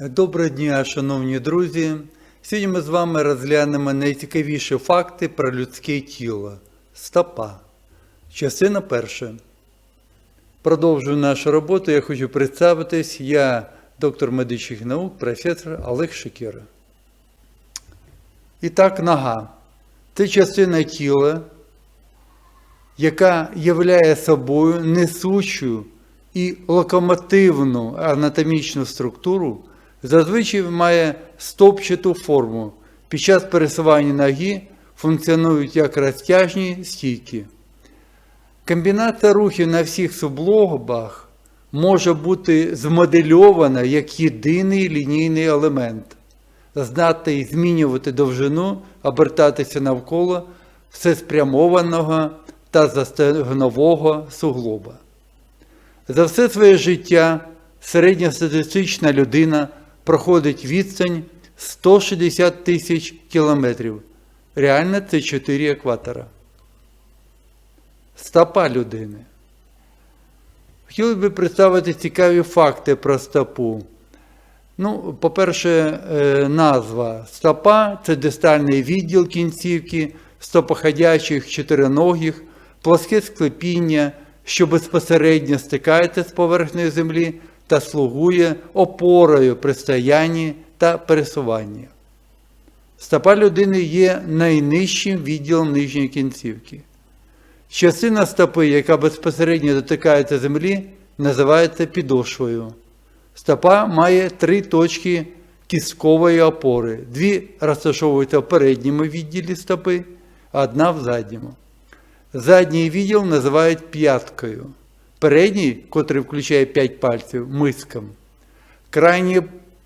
Доброго дня, шановні друзі. Сьогодні ми з вами розглянемо найцікавіші факти про людське тіло. Стопа. Частина перша. Продовжую нашу роботу. Я хочу представитись. Я доктор медичних наук, професор Олег Шекера. І так, нога. Це частина тіла, яка являє собою несучу і локомотивну анатомічну структуру, зазвичай має стопчату форму. Під час пересування ноги функціонують як розтяжні стійки. Комбінація рухів на всіх суглобах може бути змодельована як єдиний лінійний елемент, здатний змінювати довжину, обертатися навколо всеспрямованого та застегнового суглоба. За все своє життя середньостатистична людина проходить відстань 160 тисяч кілометрів. Реально це 4 екватора. Стопа людини. Хотіли би представити цікаві факти про стопу. Ну, по-перше, е, назва стопа це дистальний відділ кінцівки, стопоходячих чотириногих, плоске склепіння, що безпосередньо стикається з поверхнею землі та слугує опорою при стоянні та пересуванні. Стопа людини є найнижчим відділом нижньої кінцівки. Частина стопи, яка безпосередньо дотикається землі, називається підошвою. Стопа має три точки кісткової опори. Дві розташовуються в передньому відділі стопи, а одна в задньому. Задній відділ називають п'яткою. Передній, котрий включає 5 пальців, миском. Крайні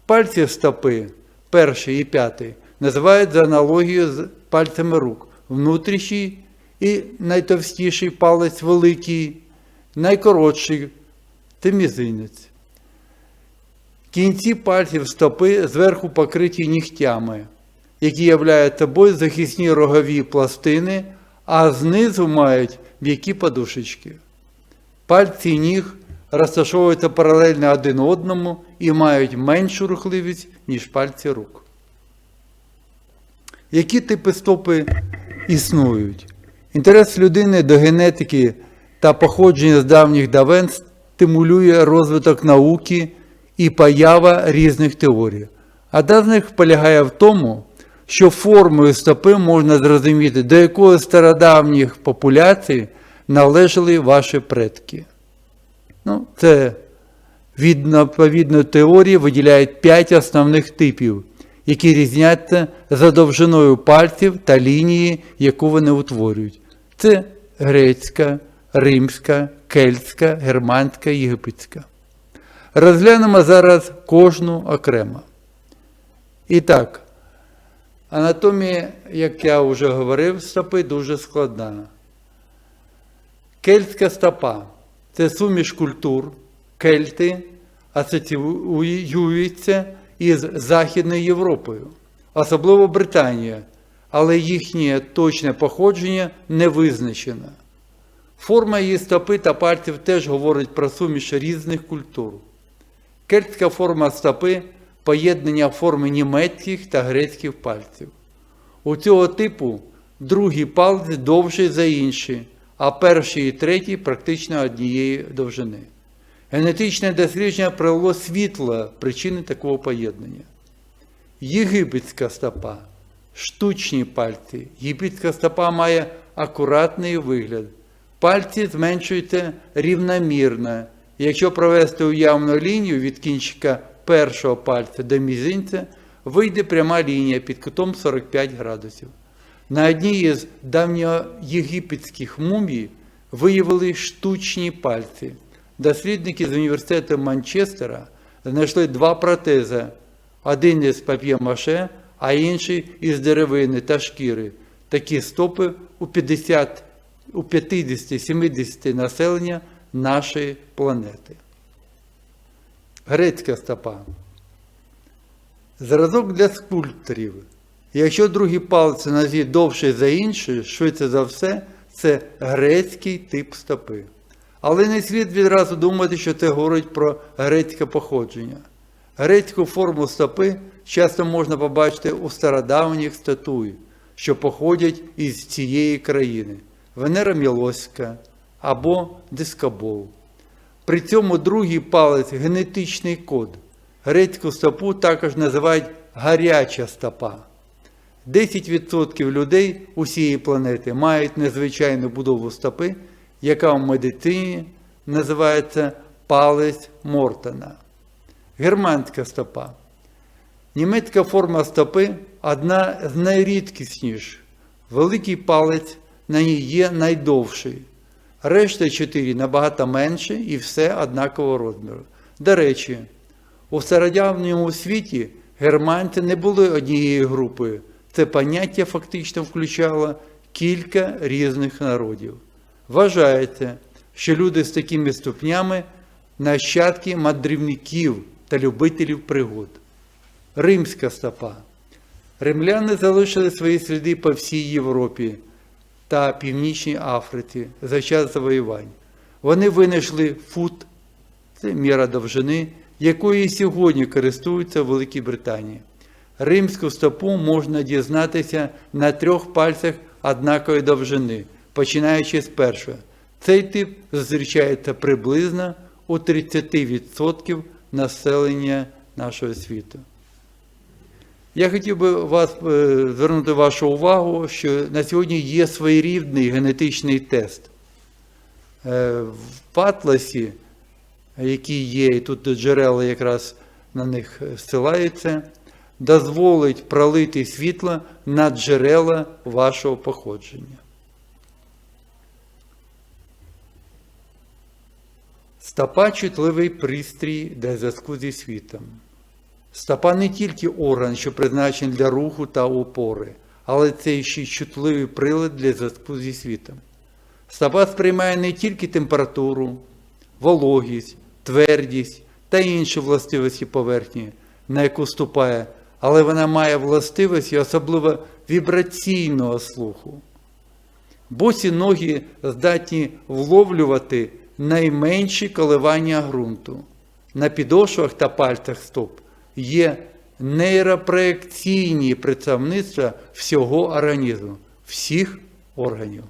пальці стопи, перший і п'ятий, називають за аналогією з пальцями рук. Внутрішній і найтовстіший палець великий, найкоротший це мізинець. Кінці пальців стопи зверху покриті нігтями, які являють собою захисні рогові пластини, а знизу мають м'які подушечки. Пальці ніг розташовуються паралельно один одному і мають меншу рухливість, ніж пальці рук. Які типи стопи існують? Інтерес людини до генетики та походження з давніх давен стимулює розвиток науки і поява різних теорій. Одна з них полягає в тому, що формою стопи можна зрозуміти, до якої стародавніх популяцій належали ваші предки. Ну, Це відповідно теорії виділяють п'ять основних типів, які різняться за довжиною пальців та лінії, яку вони утворюють. Це грецька, римська, кельтська, германська, єгипетська. Розглянемо зараз кожну окремо. І так, анатомія, як я вже говорив, стопи дуже складна. Кельтська стопа це суміш культур, кельти асоціюються із Західною Європою, особливо Британія, але їхнє точне походження не визначено. Форма її стопи та пальців теж говорить про суміш різних культур. Кельтська форма стопи поєднання форми німецьких та грецьких пальців. У цього типу другий палець довший за інші, а перший і третій практично однієї довжини. Генетичне дослідження привело світло причини такого поєднання. Єгипетська стопа, штучні пальці. Єгипетська стопа має акуратний вигляд. Пальці зменшуються рівномірно. Якщо провести уявну лінію від кінчика першого пальця до мізинця, вийде пряма лінія під кутом 45 градусів. На одній із давньоєгипетських мумій виявили штучні пальці. Дослідники з університету Манчестера знайшли два протези: один із пап'є-маше, а інший із деревини та шкіри. Такі стопи у 50 у 50-70 населення нашої планети. Грецька стопа. Зразок для скульпторів. Якщо другий палець нозі довший за інший, швидше за все, це грецький тип стопи. Але не слід відразу думати, що це говорить про грецьке походження. Грецьку форму стопи часто можна побачити у стародавніх статуй, що походять із цієї країни Венера Мілоська або дискобол. При цьому другий палець генетичний код. Грецьку стопу також називають гаряча стопа. 10% людей усієї планети мають незвичайну будову стопи, яка в медицині називається палець Мортона. Германська стопа. Німецька форма стопи одна з найрідкісніших. Великий палець на ній є найдовший. Решта чотири набагато менше і все однакового розміру. До речі, у стародавньому світі германці не були однією групою. Це поняття фактично включало кілька різних народів. Вважається, що люди з такими ступнями нащадки мандрівників та любителів пригод. Римська стопа. Римляни залишили свої сліди по всій Європі та Північній Африці за час завоювань. Вони винайшли фут, це міра довжини, якою і сьогодні користуються в Великій Британії. Римську стопу можна дізнатися на трьох пальцях однакової довжини, починаючи з першого. Цей тип зустрічається приблизно у 30% населення нашого світу. Я хотів би вас е, звернути вашу увагу, що на сьогодні є своєрідний генетичний тест. Е, В Патласі, які є, і тут джерела якраз на них зсилаються, дозволить пролити світло на джерела вашого походження. Стопа чутливий пристрій для зв'язку зі світом. Стопа не тільки орган, що призначений для руху та опори, але це ще й чутливий прилад для зв'язку зі світом. Стопа сприймає не тільки температуру, вологість, твердість та інші властивості поверхні, на яку ступає, але вона має властивості особливо вібраційного слуху. Босі ноги здатні вловлювати найменші коливання ґрунту. На підошвах та пальцях стоп є нейропроекційні представництва всього організму, всіх органів.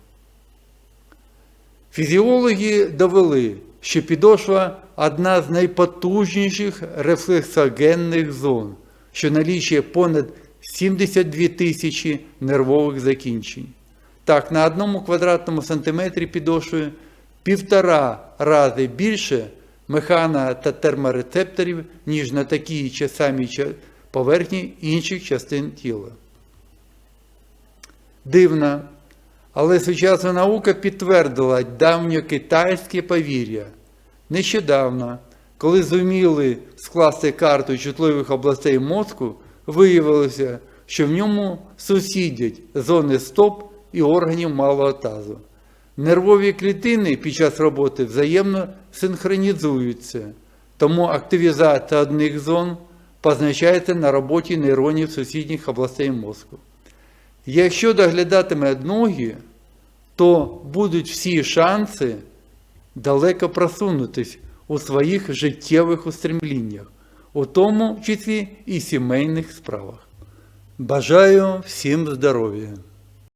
Фізіологи довели, що підошва одна з найпотужніших рефлексогенних зон, що налічує понад 72 тисячі нервових закінчень. Так, на одному квадратному сантиметрі підошви півтора рази більше механа та терморецепторів, ніж на такій чи самій поверхні інших частин тіла. Дивно, але сучасна наука підтвердила давньокитайське повір'я. Нещодавно, коли зуміли скласти карту чутливих областей мозку, виявилося, що в ньому сусідять зони стоп і органів малого тазу. Нервові клітини під час роботи взаємно синхронізуються, тому активізація одних зон позначається на роботі нейронів сусідніх областей мозку. Якщо доглядатиме ноги, то будуть всі шанси далеко просунутись у своїх життєвих устремліннях, у тому числі і сімейних справах. Бажаю всім здоров'я!